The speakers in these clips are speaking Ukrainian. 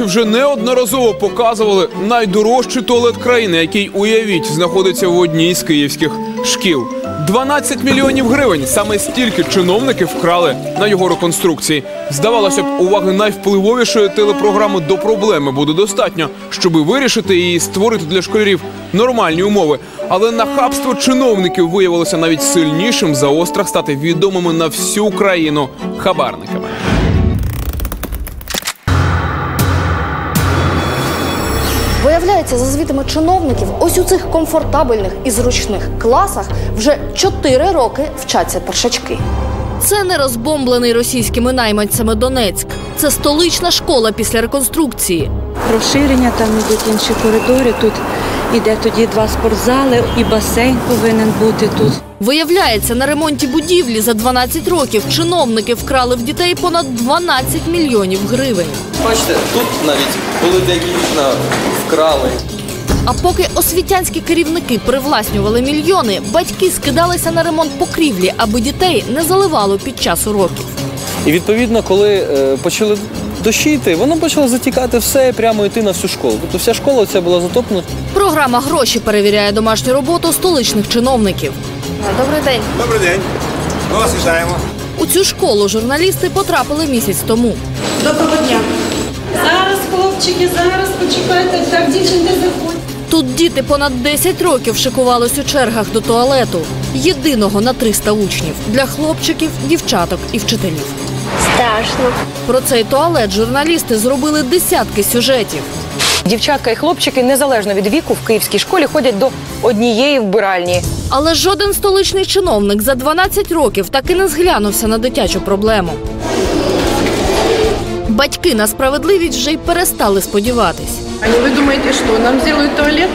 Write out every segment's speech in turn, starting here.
гроші вже неодноразово показували найдорожчий туалет країни, який уявіть знаходиться в одній з київських шкіл. 12 мільйонів гривень. Саме стільки чиновники вкрали на його реконструкції. Здавалося б, уваги найвпливовішої телепрограми до проблеми буде достатньо, щоби вирішити і створити для школярів нормальні умови. Але нахабство чиновників виявилося навіть сильнішим за острах стати відомими на всю країну хабарниками. Виявляється, за звітами чиновників, ось у цих комфортабельних і зручних класах вже 4 роки вчаться першачки. Це не розбомблений російськими найманцями Донецьк. Це столична школа після реконструкції. Розширення, там ідуть інші коридори. Тут іде тоді два спортзали, і басейн повинен бути тут. Виявляється, на ремонті будівлі за 12 років чиновники вкрали в дітей понад 12 мільйонів гривень. Бачите, тут навіть були деякі вікна вкрали. А поки освітянські керівники привласнювали мільйони, батьки скидалися на ремонт покрівлі, аби дітей не заливало під час уроків. І відповідно, коли е, почали дощі йти, воно почало затікати все і прямо йти на всю школу. Тобто вся школа ця була затоплена. Програма гроші перевіряє домашню роботу столичних чиновників. Добрий день. Добрий день. Ми вас вітаємо. У цю школу журналісти потрапили місяць тому. Доброго дня. Зараз, хлопчики, зараз почекайте. Так, дівчинки, заходьте. Тут діти понад 10 років шикувались у чергах до туалету, єдиного на 300 учнів для хлопчиків, дівчаток і вчителів. Страшно. Про цей туалет журналісти зробили десятки сюжетів. Дівчатка і хлопчики незалежно від віку в київській школі ходять до однієї вбиральні. Але жоден столичний чиновник за 12 років так і не зглянувся на дитячу проблему. Батьки на справедливість вже й перестали сподіватись. А вы думаете, что нам сделают туалет?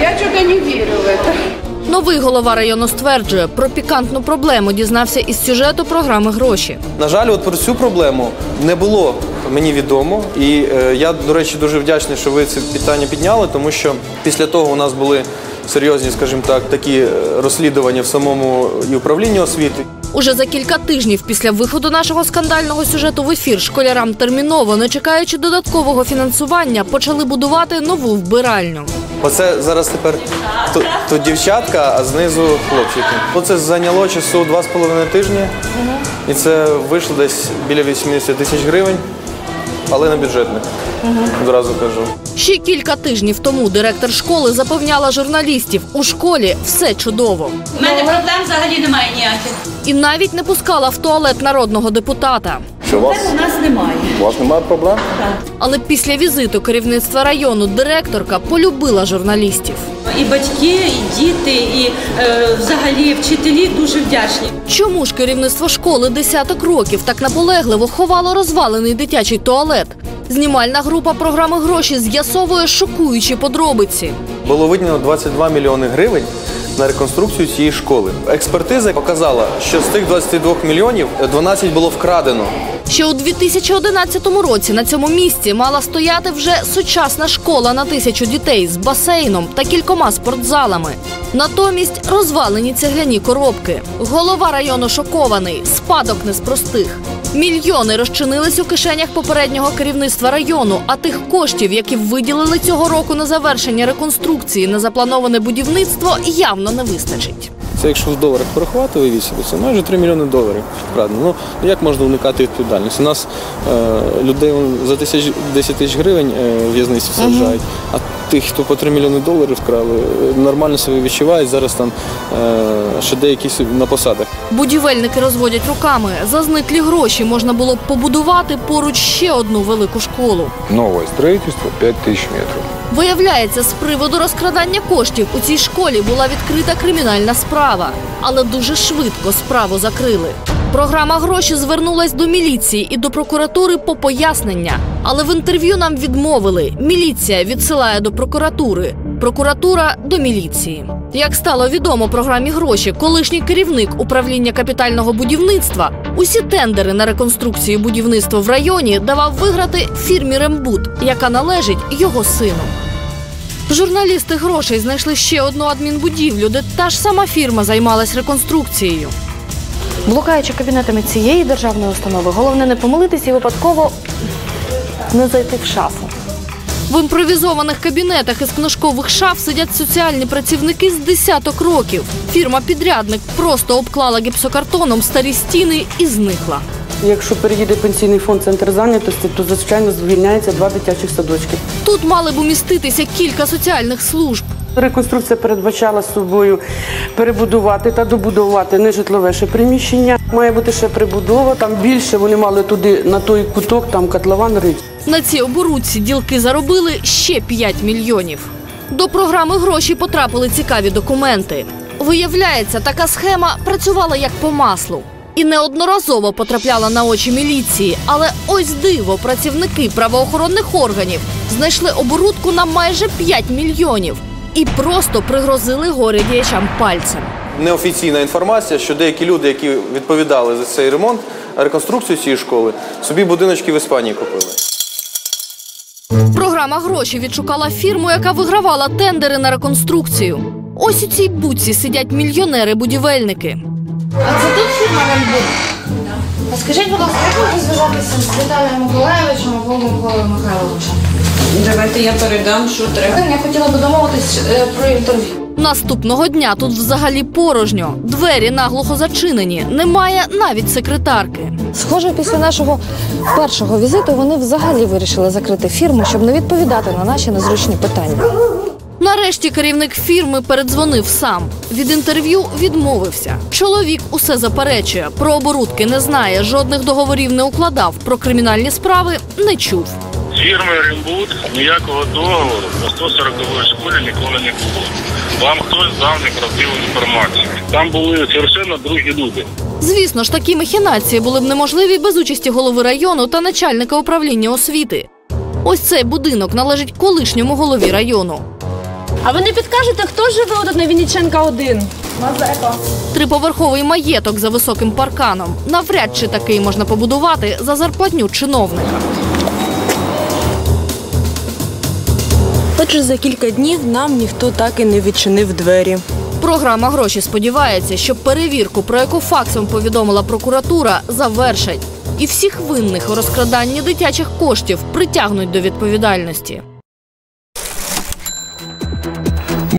Я что-то не верю в это. Новий голова району стверджує, про пікантну проблему дізнався із сюжету програми гроші. На жаль, от про цю проблему не було мені відомо. І е, я, до речі, дуже вдячний, що ви це питання підняли, тому що після того у нас були серйозні, скажімо так, такі е, розслідування в самому і управлінні освіти. Уже за кілька тижнів після виходу нашого скандального сюжету в ефір школярам терміново, не чекаючи додаткового фінансування, почали будувати нову вбиральню. Оце зараз тепер тут, тут дівчатка, а знизу хлопчики. Оце зайняло часу два з половиною тижні, і це вийшло десь біля 80 тисяч гривень, але не бюджетних. Одразу кажу. Ще кілька тижнів тому директор школи запевняла журналістів, у школі все чудово. У мене проблем взагалі немає ніяких. І навіть не пускала в туалет народного депутата. Що у вас? У нас немає. У вас немає проблем? Але після візиту керівництва району директорка полюбила журналістів. І батьки, і діти, і е, взагалі вчителі дуже вдячні. Чому ж керівництво школи десяток років так наполегливо ховало розвалений дитячий туалет? Знімальна група програми гроші з'ясовує шокуючі подробиці. Було виділено 22 мільйони гривень на реконструкцію цієї школи. Експертиза показала, що з тих 22 мільйонів 12 було вкрадено. Ще у 2011 році на цьому місці мала стояти вже сучасна школа на тисячу дітей з басейном та кількома спортзалами. Натомість розвалені цегляні коробки. Голова району шокований, спадок не з простих. Мільйони розчинились у кишенях попереднього керівництва району, а тих коштів, які виділили цього року на завершення реконструкції на заплановане будівництво, явно не вистачить. Це якщо в доларах порахувати, вивіз собі, це майже 3 мільйони доларів вкрадено. Ну як можна уникати відповідальності? У нас е, людей за тисяч, 10 тисяч гривень е, в'язниці саджають, а тих, хто по 3 мільйони доларів вкрали, нормально себе відчувають. Зараз там е, ще деякі на посадах. Будівельники розводять руками. За зниклі гроші можна було б побудувати поруч ще одну велику школу. Нове строительство 5 тисяч метрів. Виявляється, з приводу розкрадання коштів у цій школі була відкрита кримінальна справа, але дуже швидко справу закрили. Програма гроші звернулась до міліції і до прокуратури по пояснення. Але в інтерв'ю нам відмовили. Міліція відсилає до прокуратури, прокуратура до міліції. Як стало відомо програмі гроші, колишній керівник управління капітального будівництва усі тендери на реконструкцію будівництва в районі давав виграти фірмі Рембут, яка належить його сину. Журналісти грошей знайшли ще одну адмінбудівлю, де та ж сама фірма займалась реконструкцією. Блукаючи кабінетами цієї державної установи, головне не помилитись і випадково не зайти в шафу. В імпровізованих кабінетах із книжкових шаф сидять соціальні працівники з десяток років. Фірма-підрядник просто обклала гіпсокартоном старі стіни і зникла. Якщо переїде пенсійний фонд центр зайнятості, то звичайно звільняється два дитячих садочки. Тут мали б уміститися кілька соціальних служб. Реконструкція передбачала собою перебудувати та добудувати нежитлове ще приміщення. Має бути ще прибудова. Там більше вони мали туди на той куток, там котлован рить. На цій оборудці ділки заробили ще 5 мільйонів. До програми гроші потрапили цікаві документи. Виявляється, така схема працювала як по маслу і неодноразово потрапляла на очі міліції. Але ось диво, працівники правоохоронних органів знайшли оборудку на майже 5 мільйонів і просто пригрозили горе діячам пальцем. Неофіційна інформація, що деякі люди, які відповідали за цей ремонт, реконструкцію цієї школи, собі будиночки в Іспанії купили. Програма гроші відшукала фірму, яка вигравала тендери на реконструкцію. Ось у цій буці сидять мільйонери-будівельники. А це тут фірма Рембук? А скажіть, будь ласка, як можна зв'язатися з Віталієм Миколаєвичем або Миколою Михайловичем? Давайте я передам, що треба. Я хотіла би домовитись е, про інтерв'ю. Наступного дня тут взагалі порожньо. Двері наглухо зачинені. Немає навіть секретарки. Схоже, після нашого першого візиту вони взагалі вирішили закрити фірму, щоб не відповідати на наші незручні питання. Нарешті керівник фірми передзвонив сам. Від інтерв'ю відмовився. Чоловік усе заперечує. Про оборудки не знає, жодних договорів не укладав. Про кримінальні справи не чув. З фірмою Римбуд ніякого договору по 140-ї школі ніколи не було. Вам хтось дав неправдиву інформацію. Там були совершенно другі люди. Звісно ж, такі махінації були б неможливі без участі голови району та начальника управління освіти. Ось цей будинок належить колишньому голові району. А ви не підкажете, хто живе тут на Вінниченка 1? Мазепа. Триповерховий маєток за високим парканом. Навряд чи такий можна побудувати за зарплатню чиновника. Отже, за кілька днів нам ніхто так і не відчинив двері. Програма гроші сподівається, що перевірку, про яку факсом повідомила прокуратура, завершать. І всіх винних у розкраданні дитячих коштів притягнуть до відповідальності.